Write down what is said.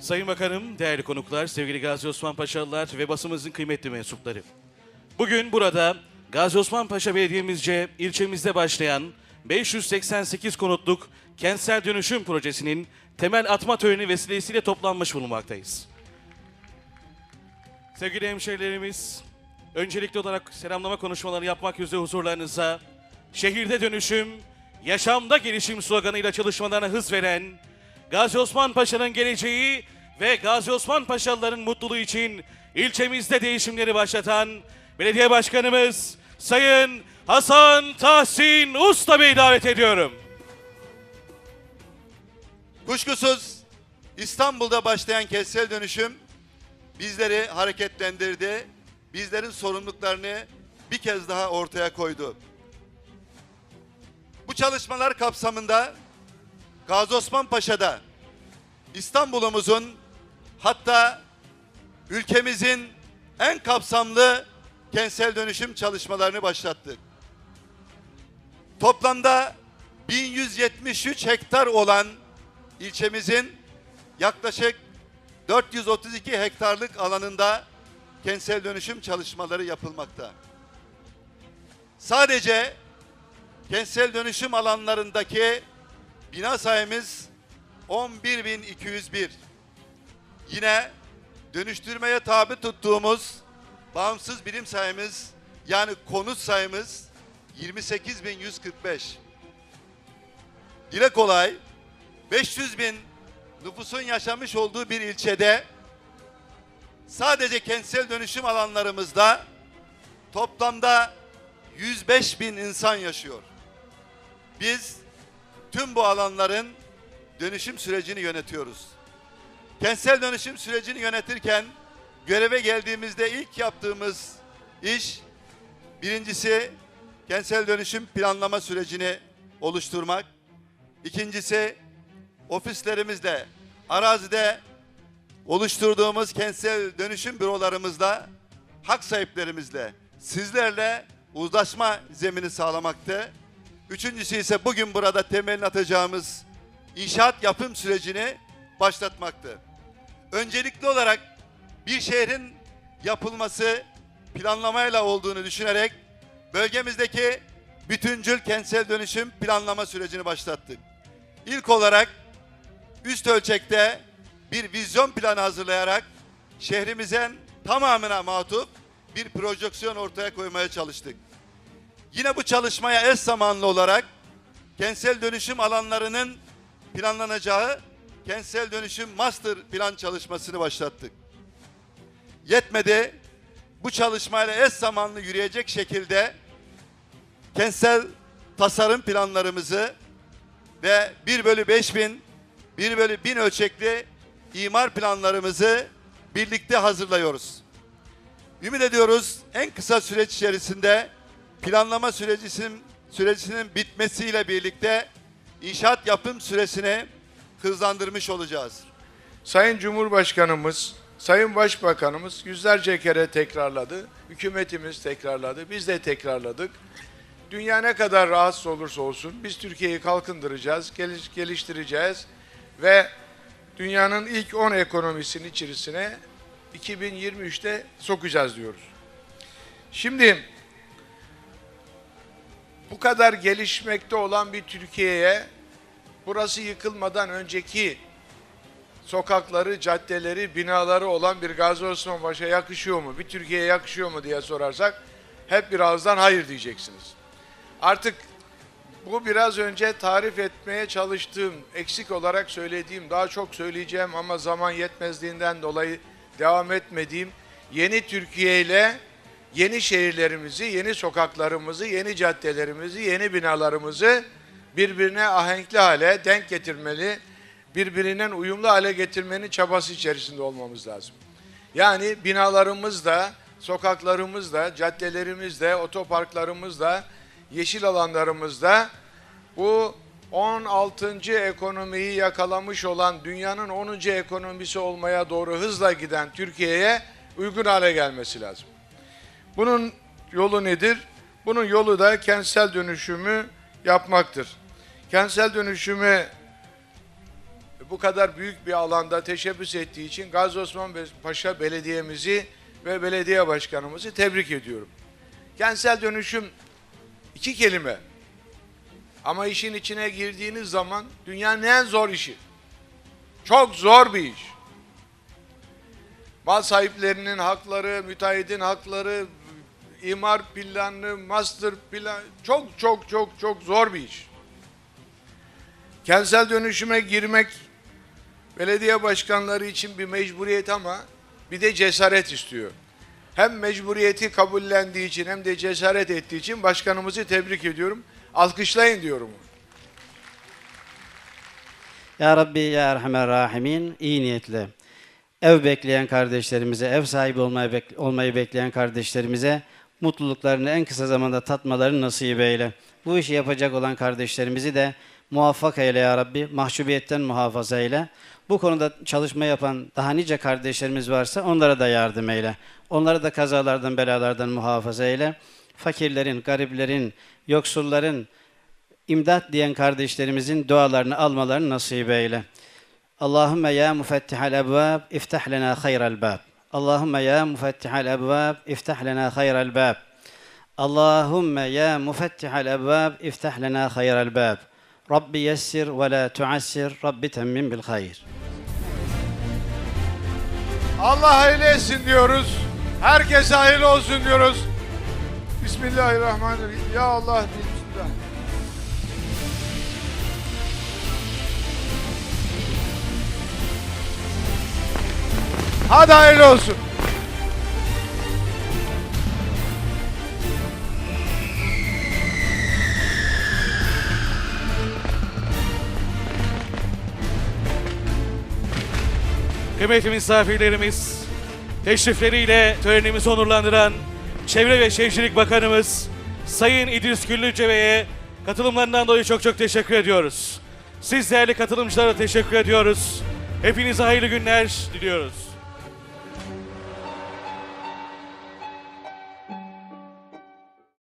Sayın Bakanım, değerli konuklar, sevgili Gazi Osman Paşalılar ve basımızın kıymetli mensupları. Bugün burada Gazi Osman Paşa Belediye'mizce ilçemizde başlayan 588 konutluk kentsel dönüşüm projesinin temel atma töreni vesilesiyle toplanmış bulunmaktayız. Sevgili hemşehrilerimiz, öncelikli olarak selamlama konuşmaları yapmak üzere huzurlarınıza şehirde dönüşüm, yaşamda gelişim sloganıyla çalışmalarına hız veren Gazi Osman Paşa'nın geleceği ve Gazi Osman Paşalıların mutluluğu için ilçemizde değişimleri başlatan Belediye Başkanımız Sayın Hasan Tahsin Usta Bey'i davet ediyorum. Kuşkusuz İstanbul'da başlayan kentsel dönüşüm bizleri hareketlendirdi. Bizlerin sorumluluklarını bir kez daha ortaya koydu. Bu çalışmalar kapsamında Gazi Osman Paşa'da İstanbul'umuzun hatta ülkemizin en kapsamlı kentsel dönüşüm çalışmalarını başlattık. Toplamda 1173 hektar olan ilçemizin yaklaşık 432 hektarlık alanında kentsel dönüşüm çalışmaları yapılmakta. Sadece kentsel dönüşüm alanlarındaki bina sayımız 11.201. Yine dönüştürmeye tabi tuttuğumuz bağımsız birim sayımız yani konut sayımız 28.145. Dile kolay 500 bin nüfusun yaşamış olduğu bir ilçede sadece kentsel dönüşüm alanlarımızda toplamda 105 bin insan yaşıyor. Biz tüm bu alanların dönüşüm sürecini yönetiyoruz. Kentsel dönüşüm sürecini yönetirken göreve geldiğimizde ilk yaptığımız iş birincisi kentsel dönüşüm planlama sürecini oluşturmak. İkincisi ofislerimizde, arazide oluşturduğumuz kentsel dönüşüm bürolarımızda hak sahiplerimizle, sizlerle uzlaşma zemini sağlamaktı. Üçüncüsü ise bugün burada temelini atacağımız inşaat yapım sürecini başlatmaktı. Öncelikli olarak bir şehrin yapılması planlamayla olduğunu düşünerek bölgemizdeki bütüncül kentsel dönüşüm planlama sürecini başlattık. İlk olarak üst ölçekte bir vizyon planı hazırlayarak şehrimizin tamamına matuf bir projeksiyon ortaya koymaya çalıştık. Yine bu çalışmaya eş zamanlı olarak kentsel dönüşüm alanlarının planlanacağı kentsel dönüşüm master plan çalışmasını başlattık. Yetmedi. Bu çalışmayla eş zamanlı yürüyecek şekilde kentsel tasarım planlarımızı ve 1 bölü 5 bin, 1 bölü 1000 ölçekli imar planlarımızı birlikte hazırlıyoruz. Ümit ediyoruz en kısa süreç içerisinde planlama sürecinin, sürecinin bitmesiyle birlikte inşaat yapım süresini hızlandırmış olacağız. Sayın Cumhurbaşkanımız, Sayın Başbakanımız yüzlerce kere tekrarladı. Hükümetimiz tekrarladı. Biz de tekrarladık. Dünya ne kadar rahatsız olursa olsun biz Türkiye'yi kalkındıracağız, geliş- geliştireceğiz ve dünyanın ilk 10 ekonomisinin içerisine 2023'te sokacağız diyoruz. Şimdi bu kadar gelişmekte olan bir Türkiye'ye burası yıkılmadan önceki sokakları, caddeleri, binaları olan bir Gazi Osman Paşa yakışıyor mu? Bir Türkiye'ye yakışıyor mu diye sorarsak hep bir ağızdan hayır diyeceksiniz. Artık bu biraz önce tarif etmeye çalıştığım, eksik olarak söylediğim, daha çok söyleyeceğim ama zaman yetmezliğinden dolayı devam etmediğim yeni Türkiye ile yeni şehirlerimizi, yeni sokaklarımızı, yeni caddelerimizi, yeni binalarımızı birbirine ahenkli hale denk getirmeli, birbirinden uyumlu hale getirmenin çabası içerisinde olmamız lazım. Yani binalarımızda, sokaklarımızda, caddelerimizde, otoparklarımızda, yeşil alanlarımızda bu 16. ekonomiyi yakalamış olan dünyanın 10. ekonomisi olmaya doğru hızla giden Türkiye'ye uygun hale gelmesi lazım. Bunun yolu nedir? Bunun yolu da kentsel dönüşümü yapmaktır. Kentsel dönüşüme bu kadar büyük bir alanda teşebbüs ettiği için Gazi Osman Paşa Belediye'mizi ve belediye başkanımızı tebrik ediyorum. Kentsel dönüşüm iki kelime. Ama işin içine girdiğiniz zaman dünyanın en zor işi. Çok zor bir iş. Mal sahiplerinin hakları, müteahhidin hakları, imar planı, master plan çok çok çok çok zor bir iş. Kentsel dönüşüme girmek belediye başkanları için bir mecburiyet ama bir de cesaret istiyor. Hem mecburiyeti kabullendiği için hem de cesaret ettiği için başkanımızı tebrik ediyorum. Alkışlayın diyorum. Ya Rabbi ya Erhamer Rahimin iyi niyetle ev bekleyen kardeşlerimize, ev sahibi olmayı, bek- olmayı bekleyen kardeşlerimize mutluluklarını en kısa zamanda tatmalarını nasip eyle. Bu işi yapacak olan kardeşlerimizi de muvaffak eyle ya Rabbi, mahcubiyetten muhafaza eyle. Bu konuda çalışma yapan daha nice kardeşlerimiz varsa onlara da yardım eyle. Onları da kazalardan, belalardan muhafaza eyle. Fakirlerin, gariplerin, yoksulların, imdat diyen kardeşlerimizin dualarını almalarını nasip eyle. Allahümme ya müfettihal ebvab iftah lena hayral bab. Allahümme ya müfettihal ebvab iftah lena hayral bab. Allahümme ya müfettihal ebvab iftah lena hayral bab. Rabbi yessir ve la tuassir. Rabbi temmim bil hayr. Allah hayırlı etsin diyoruz. Herkese hayırlı olsun diyoruz. Bismillahirrahmanirrahim. Ya Allah bismillah. Hadi hayırlı olsun. Kıymetli misafirlerimiz, teşrifleriyle törenimizi onurlandıran Çevre ve Şehircilik Bakanımız Sayın İdris Güllüce Bey'e katılımlarından dolayı çok çok teşekkür ediyoruz. Siz değerli katılımcılara teşekkür ediyoruz. Hepinize hayırlı günler diliyoruz.